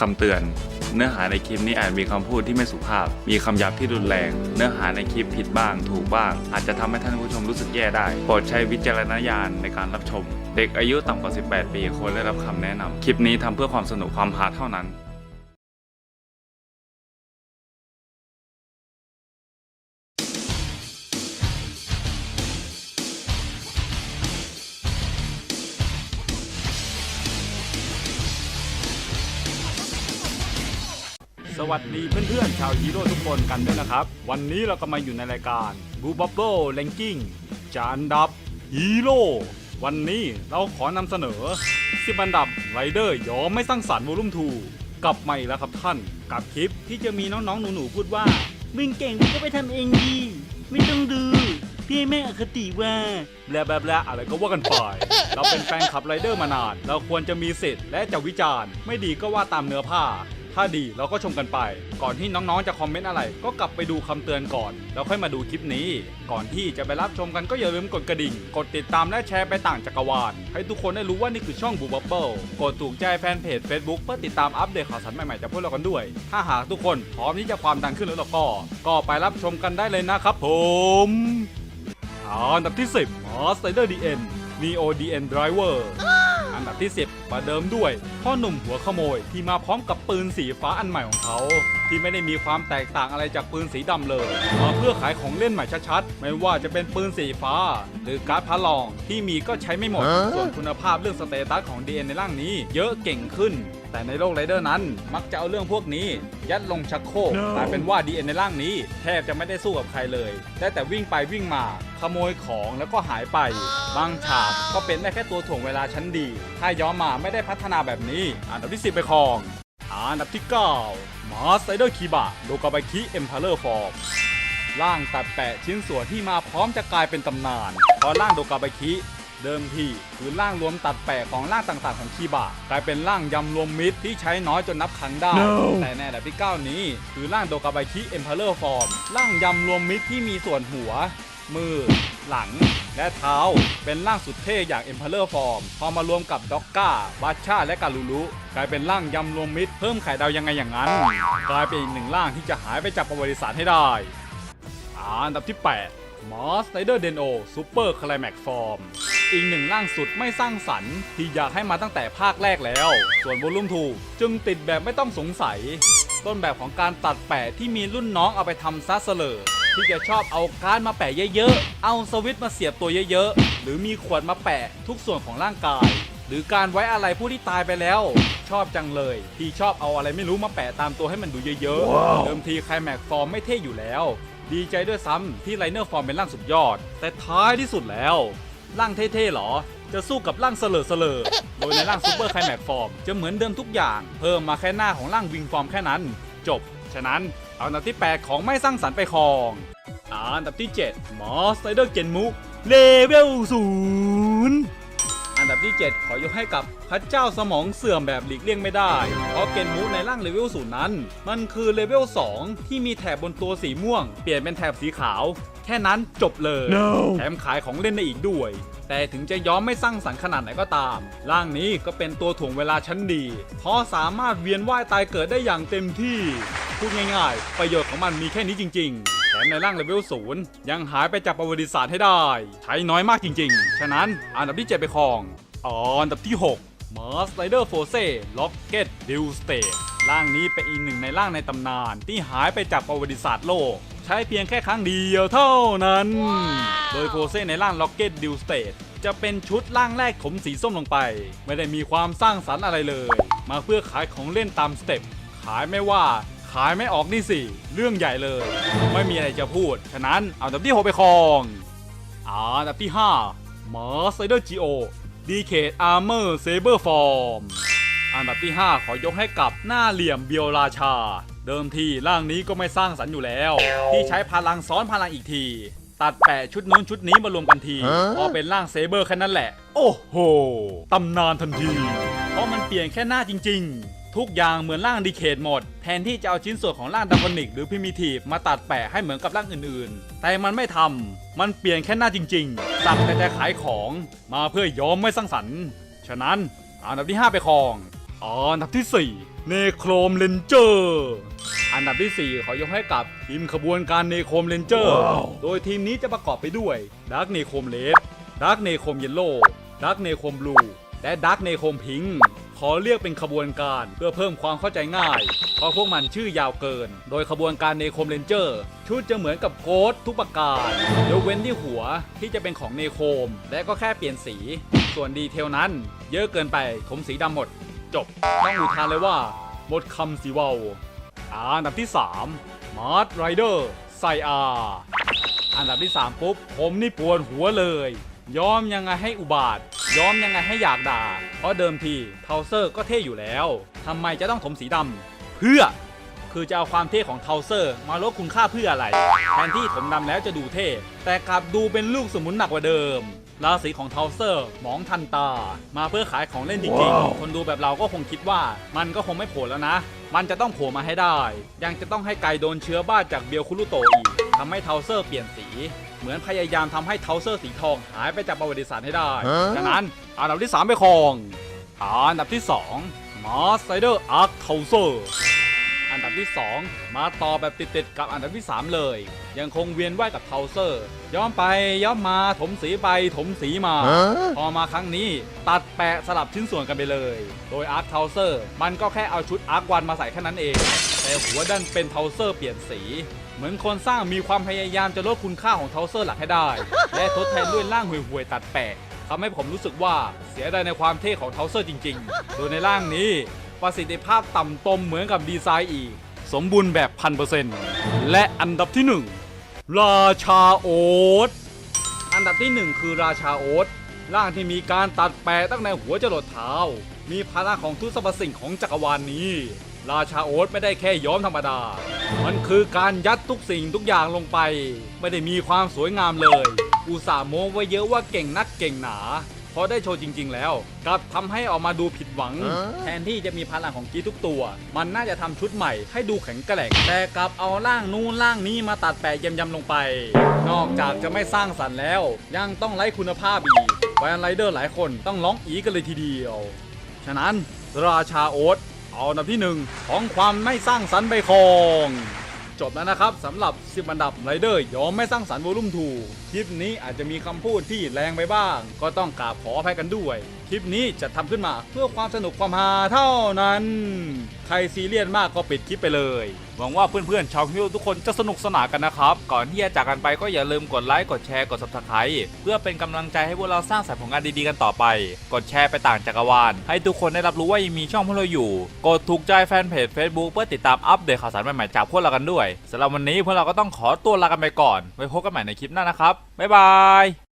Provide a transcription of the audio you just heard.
คำเตือน เนื้อหาในคลิปนี้อาจมีคำพูดที่ไม่สุภาพ มีคำหยาบที่รุนแรง เนื้อหาในคลิปผิดบ้าง ถูกบ้าง อาจจะทำให้ท่านผู้ชมรู้สึกแย่ได้ โปรดใช้วิจารณญาณในการรับชม เด็กอายุต่ำกว่า 18 ปีควรได้รับคำแนะนำคลิปนี้ทำเพื่อความสนุกความฮาเท่านั้น สวัสดีเพื่อนๆ ชาวฮีโร่ทุกคนกันด้วยนะครับ วันนี้เราก็มาอยู่ในรายการบูบับเบิลแรงกิ้งจานดับฮีโร่วันนี้เราขอนำเสนอสิบอันดับไรเดอร์ยอมไม่สร้างสรรค์วอลุ่มทูกลับมาอีกแล้วครับท่าน กับคลิปที่จะมีน้องๆหนูๆพูดว่า มึงเก่งมึงก็ไปทำเองดีไม่ต้องดูพี่แม่อคติว่าแบลแบลอะไรก็ว่ากันไป เราเป็นแฟนคลับไรเดอร์มานาน เราควรจะมีสิทธิ์และจะวิจารณ์ ไม่ดีก็ว่าตามเนื้อผ้า ถ้าดีเราก็ชมกันไป ก่อนที่น้องๆจะคอมเมนต์อะไร ก็กลับไปดูคำเตือนก่อน แล้วค่อยมาดูคลิปนี้ ก่อนที่จะไปรับชมกันก็อย่าลืมกดกระดิ่ง กดติดตามและแชร์ไปต่างจักรวาล ให้ทุกคนได้รู้ว่านี่คือช่องบูบับเบิลกดถูกใจแฟนเพจ Facebook เพื่อติดตามอัปเดตข่าวสารใหม่ๆจากพวกเรากันด้วย ถ้าหากทุกคนพร้อมที่จะความดังขึ้นแล้วก็ ก็ไปรับชมกันได้เลยนะครับ ผมอันดับที่ 10 Master DN Neo DN Driver อันดับที่ 10 ประเดิมด้วยพ่อหนุ่มหัวขโมยที่มาพร้อมกับปืนสีฟ้าอันใหม่ของเขา ที่ไม่ได้มีความแตกต่างอะไรจากปืนสีดำเลยมาเพื่อขายของเล่นใหม่ชัดๆ ไม่ว่าจะเป็นปืนสีฟ้า หรือการ์ดพระลองที่มีก็ใช้ไม่หมด ส่วนคุณภาพเรื่องสเตตัสของ DN ในร่างนี้ เยอะเก่งขึ้น แต่ในโลกไรเดอร์นั้น มักจะเอาเรื่องพวกนี้ ยัดลงชักโครกกลายเป็นว่า DN ในร่างนี้ แทบจะไม่ได้สู้กับใครเลยได้แต่วิ่งไปวิ่งมาขโมยของแล้วก็หายไป บางฉากก็เป็นได้แค่ตัวถ่วงเวลาชั้นดี ถ้าย้อนมาไม่ได้พัฒนาแบบนี้อันดับที่ 10 ไปครอง อันดับที่ 9 มาสไ i เดอร์คีบะโดกาบาคิเอ็มพาเลอร์ฟอร์มร่างตัดแปะชิ้นส่วนที่มาพร้อมจะกลายเป็นตำนานเพราะร่างโดกาบาคิเดิมทีคือร่างรวมตัดแปะของร่างต่างๆของคีบะกลายเป็นร่างยำรวมมิตรที่ใช้น้อยจนนับครั้งได้แต่ในอันดับที่ 9 นี้คือร่างโดกาบาคิเอ็มพาเลอร์ฟอร์มร่างยำรวมมิตรที่มีส่วนหัว มือ หลัง และเท้า เป็นร่างสุดเท่อย่าง Emperor Form พอมารวมกับด็อกก้าบัชาและการูรุกลายเป็นร่างยำรวมมิตรเพิ่มไข่ดาวยังไงอย่างนั้น กลายเป็นอีกหนึ่งร่างที่จะหายไปจากประวัติศาสตร์ให้ได้อันดับที่8 Mars Rider Deno Super Climax Form อีกหนึ่งร่างสุดไม่สร้างสรรค์ที่อยากให้มาตั้งแต่ภาคแรกแล้ว ส่วนวอลุ่มทูจึงติดแบบไม่ต้องสงสัย ต้นแบบของการตัดแปะที่มีรุ่นน้องเอาไปทำซัสเลอร์ ที่จะชอบเอาการ์ดมาแปะเยอะๆ เอาสวิตช์มาเสียบตัวเยอะๆ หรือมีขวดมาแปะทุกส่วนของร่างกาย หรือการไว้อะไรผู้ที่ตายไปแล้ว ชอบจังเลย ที่ชอบเอาอะไรไม่รู้มาแปะตามตัวให้มันดูเยอะๆ เดิมทีใครแม็กฟอร์มไม่เท่อยู่แล้ว ดีใจด้วยซ้ำที่ไลเนอร์ฟอร์มเป็นร่างสุดยอด แต่ท้ายที่สุดแล้วร่างเท่ๆหรอ จะสู้กับร่างเสลอเสลอๆโดยในร่างซูเปอร์ไคลแม็กฟอร์มจะเหมือนเดิมทุกอย่าง เพิ่มมาแค่หน้าของร่างวิงฟอร์มแค่นั้น จบ ฉะนั้นเอันดับที่ 8 ของไม่สร้างสรรค์ไปครอง อันดับที่7มอสไซเดอร์เกนมุเลเวลศูนย์ ที่ 7 ขอยกให้กับพระเจ้าสมองเสื่อมแบบหลีกเลี่ยงไม่ได้ เพราะเกนมุในร่างเลเวลศูนย์นั้น มันคือเลเวล 2 ที่มีแถบบนตัวสีม่วง เปลี่ยนเป็นแถบสีขาว แค่นั้นจบเลยแถมขายของเล่นได้อีกด้วย แต่ถึงจะย้อมไม่สร้างสรรค์ขนาดไหนก็ตาม ร่างนี้ก็เป็นตัวถ่วงเวลาชั้นดี เพราะสามารถเวียนว่ายตายเกิดได้อย่างเต็มที่ พูดง่ายๆ ประโยชน์ของมันมีแค่นี้จริง ๆแถมในร่างเลเวลศูนย์ยังหายไปจากประวัติศาสตร์ให้ได้ ใช้น้อยมากจริงๆ ฉะนั้นอันดับที่ 7 ไปครอง อันดับที่6มาสไ i เดอร์โฟเซ่ล็อกเก็ตดิวสเตทร่างนี้เป็นอีกหนึ่งในร่างในตำนานที่หายไปจากประวัติศาสตร์โลก ใช้เพียงแค่ครั้งเดียวเท่านั้น โดยโฟเซ่ในร่างล็อกเก็ตดิวสเตทจะเป็นชุดร่างแรกถมสีส้มลงไป ไม่ได้มีความสร้างสรรค์อะไรเลย มาเพื่อขายของเล่นตามสเต็ปขายไม่ว่าขายไม่ออกนี่สิ เรื่องใหญ่เลย ไม่มีอะไรจะพูด ฉะนั้นเอาอันดับที่ 6 ไปครองอันดับที่5มาสไ i เดอร์จีโอดีเคดอาร์เมอร์เซเบอร์ฟอร์มอันดับที่ 5 ขอยกให้กับหน้าเหลี่ยมเบียวราชา เดิมทีร่างนี้ก็ไม่สร้างสรรค์อยู่แล้ว ที่ใช้พลังซ้อนพลังอีกที ตัดแปะชุดนู้นชุดนี้มารวมกันทีพอเป็นร่างเซเบอร์แค่นั้นแหละ โอ้โหตำนานทันที เพราะมันเปลี่ยนแค่หน้าจริง ๆ ทุกอย่างเหมือนร่างดีเคดหมด แทนที่จะเอาชิ้นส่วนของร่างดับนิกหรือพิมิทีฟมาตัดแปะให้เหมือนกับร่างอื่นๆ แต่มันไม่ทำมันเปลี่ยนแค่หน้าจริง ๆ สักแต่จะขายของมาเพื่อยอมไม่สร้างสรรค์ ฉะนั้นอันดับที่ 5 ไปครอง อันดับที่ 4 เนโครมเลนเจอร์ อันดับที่ 4 ขอยกให้กับทีมขบวนการเนโครมเลนเจอร์ โดยทีมนี้จะประกอบไปด้วยดาร์กเนโครมเลดดาร์กเนโครมเยลโล่ดาร์กเนโครมบลูและดาร์กเนโครมพิงค์ ขอเรียกเป็นขบวนการเพื่อเพิ่มความเข้าใจง่าย เพราะพวกมันชื่อยาวเกิน โดยขบวนการเนโครมเลนเจอร์ ชุดจะเหมือนกับโค้ดทุกประการยกเว้นที่หัวที่จะเป็นของเนโครมและก็แค่เปลี่ยนสี ส่วนดีเทลนั้น เยอะเกินไปถมสีดำหมด จบต้องอุทานเลยว่า หมดคำสีเวาอันดับที่ 3 มาร์ทไรเดอร์ไซอาอันดับที่ 3 ปุ๊บ ผมนี่ปวดหัวเลย ยอมยังไงให้อุบาท ยอมยังไงให้อยากด่า เพราะเดิมทีเทาเซอร์ก็เท่อยู่แล้วทำไมจะต้องถมสีดำเพื่อ คือจะเอาความเท่ของเทาเซอร์ มาลดคุณค่าเพื่ออะไร แทนที่ถมดำแล้วจะดูเท่ แต่กลับดูเป็นลูกสมุนหนักกว่าเดิม ราศีของเทาเซอร์มองทันตา มาเพื่อขายของเล่นจริง ๆ คนดูแบบเราก็คงคิดว่า มันก็คงไม่โผล่แล้วนะ มันจะต้องโผล่มาให้ได้ ยังจะต้องให้ไก่โดนเชื้อบ้าจากเบียวคุรุโตอีกทำให้เทาเซอร์เปลี่ยนสี เหมือนพยายามทำให้เทาเซอร์สีทองหายไปจากประวัติศาสตร์ให้ได้ฉะนั้นอันดับที่สามไปครองอันดับที่สองมาสไซเดอร์อาร์คเทาเซอร์อันดับที่ 2 มาต่อแบบติดๆกับอันดับที่ 3 เลย ยังคงเวียนว่ายกับเทาเซอร์ ย้อมไปย้อมมาถมสีไปถมสีมา พอมาครั้งนี้ตัดแปะสลับชิ้นส่วนกันไปเลย โดยอาร์คเทาเซอร์มันก็แค่เอาชุดอาร์ควันมาใส่แค่นั้นเอง แต่หัวดันเป็นเทาเซอร์เปลี่ยนสี เหมือนคนสร้างมีความพยายามจะลดคุณค่าของเทาเซอร์หลักให้ได้ และทดแทนด้วยร่างห่วยๆตัดแปะทำให้ผมรู้สึกว่าเสียดายในความเท่ของเทาเซอร์จริงๆ โดยในร่างนี้ประสิทธิภาพต่ำตมเหมือนกับดีไซน์อีก สมบูรณ์แบบพันเปอร์เซ็นต์และอันดับที่ 1 ราชาโอ๊ตอันดับที่ 1 คือราชาโอ๊ตร่างที่มีการตัดแปะตั้งแต่หัวจรดเท้า มีพลังของทุกสรรพสิ่งของจักรวาลนี้ ราชาโอ๊ตไม่ได้แค่ย้อมธรรมดา มันคือการยัดทุกสิ่งทุกอย่างลงไป ไม่ได้มีความสวยงามเลย อุตส่าห์โม้ไว้เยอะว่าเก่งนักเก่งหนาพอได้โชว์จริง ๆ แล้วกลับทำให้ออกมาดูผิดหวัง แทนที่จะมีพลังของกีทุกตัว มันน่าจะทำชุดใหม่ให้ดูแข็งแกร่งแต่กลับเอาร่างนู้นร่างนี้มาตัดแปะยำๆลงไป นอกจากจะไม่สร้างสรรค์แล้ว ยังต้องไร้คุณภาพอีกแฟนไรเดอร์หลายคนต้องร้องอีกันเลยทีเดียว ฉะนั้นราชาโอ๊ต เอาอันดับที่หนึ่งของความไม่สร้างสรรค์ไปครอง จบแล้วนะครับสำหรับ 10 อันดับไรเดอร์ยอมไม่สร้างสรรค์วอลุ่มทูคลิปนี้อาจจะมีคำพูดที่แรงไปบ้าง ก็ต้องกราบขออภัยกันด้วย คลิปนี้จะทำขึ้นมาเพื่อความสนุกความฮาเท่านั้น ใครซีเรียสมากก็ปิดคลิปไปเลย หวังว่าเพื่อนๆชาวฮิวทุกคนจะสนุกสนานกันนะครับ ก่อนที่จะจากกันไปก็อย่าลืมกดไลค์กดแชร์กด subscribe เพื่อเป็นกำลังใจให้พวกเราสร้างสรรค์ผลงานดีๆกันต่อไป กดแชร์ไปต่างจักรวาลให้ทุกคนได้รับรู้ว่ายังมีช่องพวกเราอยู่ กดถูกใจแฟนเพจ Facebook เพื่อติดตามอัปเดตข่าวสารใหม่ๆจากพวกเรากันด้วยสำหรับวันนี้พวกเราก็ต้องขอตัวลากันไปก่อนไว้พบกันใหม่ในคลิปหน้านะครับบ๊ายบาย